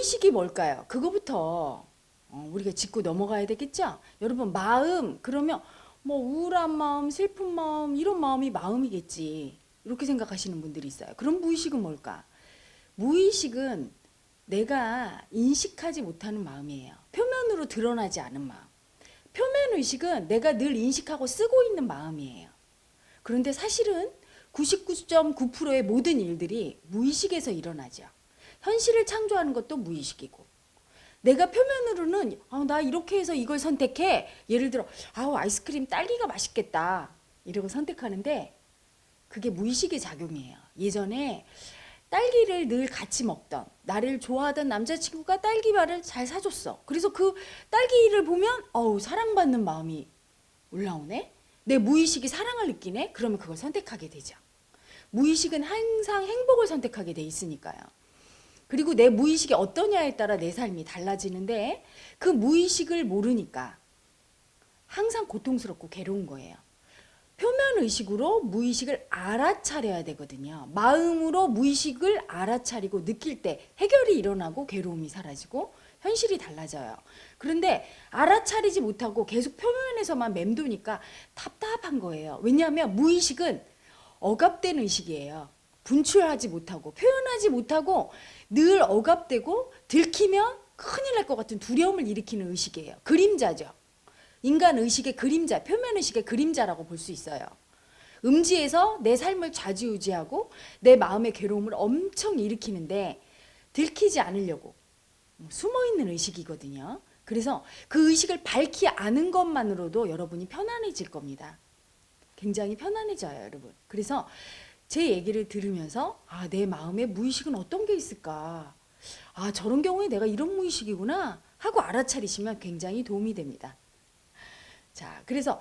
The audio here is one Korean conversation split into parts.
무의식이 뭘까요? 그거부터 어, 우리가 짚고 넘어가야 되겠죠? 여러분 마음 그러면 뭐 우울한 마음, 슬픈 마음 이런 마음이 마음이겠지 이렇게 생각하시는 분들이 있어요. 그럼 무의식은 뭘까? 무의식은 내가 인식하지 못하는 마음이에요. 표면으로 드러나지 않은 마음. 표면 의식은 내가 늘 인식하고 쓰고 있는 마음이에요. 그런데 사실은 99.9%의 모든 일들이 무의식에서 일어나죠. 현실을 창조하는 것도 무의식이고. 내가 표면으로는 아, 나 이렇게 해서 이걸 선택해. 예를 들어 아우 아이스크림 딸기가 맛있겠다. 이러고 선택하는데 그게 무의식의 작용이에요. 예전에 딸기를 늘 같이 먹던 나를 좋아하던 남자친구가 딸기말을 잘 사줬어. 그래서 그 딸기를 보면 어우 사랑받는 마음이 올라오네. 내 무의식이 사랑을 느끼네. 그러면 그걸 선택하게 되죠. 무의식은 항상 행복을 선택하게 돼 있으니까요. 그리고 내 무의식이 어떠냐에 따라 내 삶이 달라지는데 그 무의식을 모르니까 항상 고통스럽고 괴로운 거예요. 표면 의식으로 무의식을 알아차려야 되거든요. 마음으로 무의식을 알아차리고 느낄 때 해결이 일어나고 괴로움이 사라지고 현실이 달라져요. 그런데 알아차리지 못하고 계속 표면에서만 맴도니까 답답한 거예요. 왜냐하면 무의식은 억압된 의식이에요. 분출하지 못하고 표현하지 못하고 늘 억압되고 들키면 큰일 날 것 같은 두려움을 일으키는 의식이에요. 그림자죠. 인간 의식의 그림자, 표면 의식의 그림자라고 볼 수 있어요. 음지에서 내 삶을 좌지우지하고 내 마음의 괴로움을 엄청 일으키는데 들키지 않으려고 숨어 있는 의식이거든요. 그래서 그 의식을 밝히 아는 것만으로도 여러분이 편안해질 겁니다. 굉장히 편안해져요, 여러분. 그래서 제 얘기를 들으면서 아, 내 마음에 무의식은 어떤 게 있을까? 아, 저런 경우에 내가 이런 무의식이구나 하고 알아차리시면 굉장히 도움이 됩니다. 자, 그래서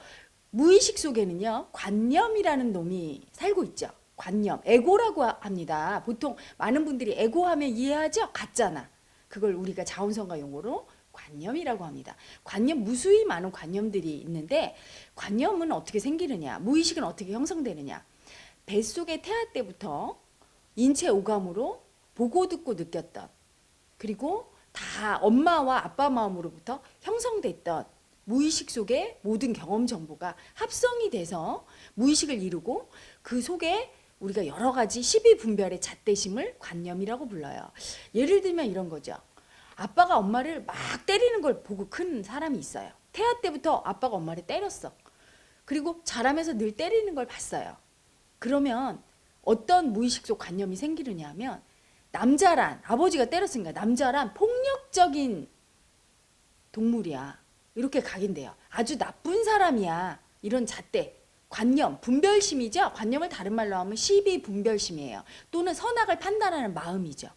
무의식 속에는요, 관념이라는 놈이 살고 있죠. 관념, 에고라고 합니다. 보통 많은 분들이 에고 하면 이해하죠? 같잖아. 그걸 우리가 자원성가 용어로 관념이라고 합니다. 관념 무수히 많은 관념들이 있는데 관념은 어떻게 생기느냐? 무의식은 어떻게 형성되느냐? 뱃속의 태아 때부터 인체 오감으로 보고 듣고 느꼈던 그리고 다 엄마와 아빠 마음으로부터 형성됐던 무의식 속의 모든 경험 정보가 합성이 돼서 무의식을 이루고 그 속에 우리가 여러 가지 12분별의 잣대심을 관념이라고 불러요. 예를 들면 이런 거죠. 아빠가 엄마를 막 때리는 걸 보고 큰 사람이 있어요. 태아 때부터 아빠가 엄마를 때렸어. 그리고 자라면서 늘 때리는 걸 봤어요. 그러면 어떤 무의식 속 관념이 생기느냐 하면 남자란 아버지가 때렸으니까 남자란 폭력적인 동물이야. 이렇게 각인돼요. 아주 나쁜 사람이야. 이런 잣대. 관념, 분별심이죠. 관념을 다른 말로 하면 시비 분별심이에요. 또는 선악을 판단하는 마음이죠.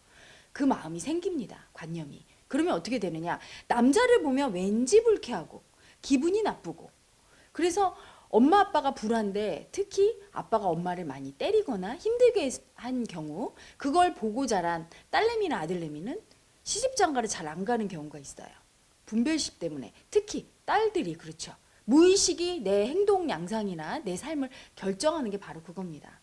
그 마음이 생깁니다. 관념이. 그러면 어떻게 되느냐? 남자를 보면 왠지 불쾌하고 기분이 나쁘고. 그래서 엄마 아빠가 불한데 특히 아빠가 엄마를 많이 때리거나 힘들게 한 경우 그걸 보고 자란 딸내미나 아들내미는 시집장가를 잘 안 가는 경우가 있어요. 분별심 때문에 특히 딸들이 그렇죠. 무의식이 내 행동 양상이나 내 삶을 결정하는 게 바로 그겁니다.